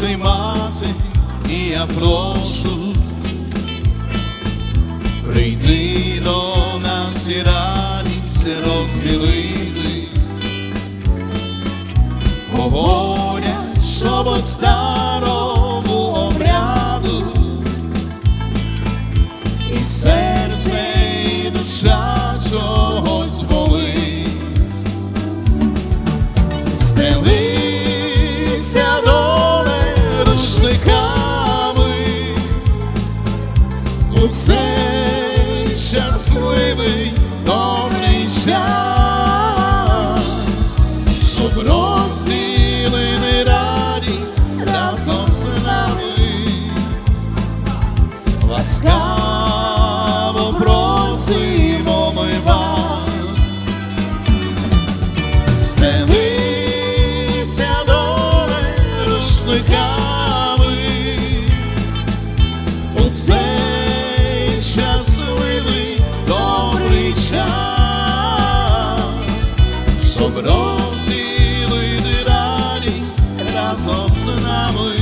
сприймати, і я прошу прийти до нас і радість розділити. Говорять, що по старому обряду і серце, і душа чогось у цей щасливий добрий час, щоб розділили радість разом з нами. Ласкаво просимо ми вас, стелися доле рушниками щоб розділити радість разом з нами.